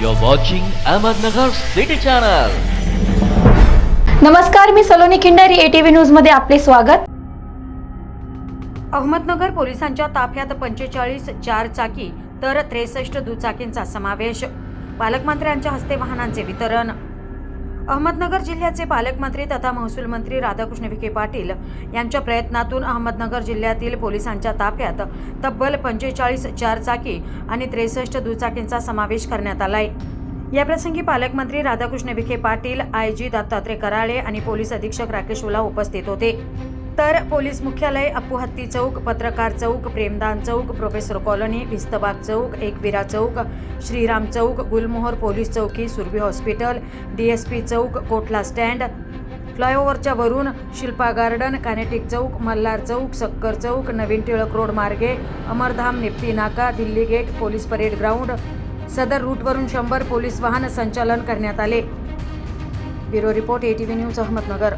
You're watching Ahmednagar City Channel. नमस्कार मी Saloni Khindari ATV न्यूजमध्ये आपले स्वागत. अहमदनगर पोलिसांच्या ताफ्यात पंचेचाळीस चार चाकी तर त्रेसष्ट दुचाकींचा समावेश. पालकमंत्र्यांच्या हस्ते वाहनांचे वितरण. अहमदनगर जिल्ह्याचे पालकमंत्री तथा महसूल मंत्री राधाकृष्ण विखे पाटील यांच्या प्रयत्नातून अहमदनगर जिल्ह्यातील पोलिसांच्या ताफ्यात तब्बल पंचेचाळीस चारचाकी आणि त्रेसष्ट दुचाकींचा समावेश करण्यात आलाय. याप्रसंगी पालकमंत्री राधाकृष्ण विखे पाटील आय जी दत्तात्रय कराळे आणि पोलीस अधीक्षक राकेश उला उपस्थित होते. तर पोलीस मुख्यालय अप्पूहत्ती चौक पत्रकार चौक प्रेमदान चौक प्रोफेसर कॉलनी भिस्तबाग चौक एकविरा चौक श्रीराम चौक गुलमोहर पोलीस चौकी सुरभी हॉस्पिटल डीएसपी चौक कोटला स्टँड. फ्लायओव्हरच्या वरून शिल्पा गार्डन कानेटिक चौक मल्हार चौक सक्कर चौक नवीन टिळक रोड मार्गे अमरधाम निप्ती नाका Delhi gate police parade ground. सदर रूटवरून शंभर पोलीस वाहन संचालन करण्यात आले. Bureau report ATV news Ahmednagar.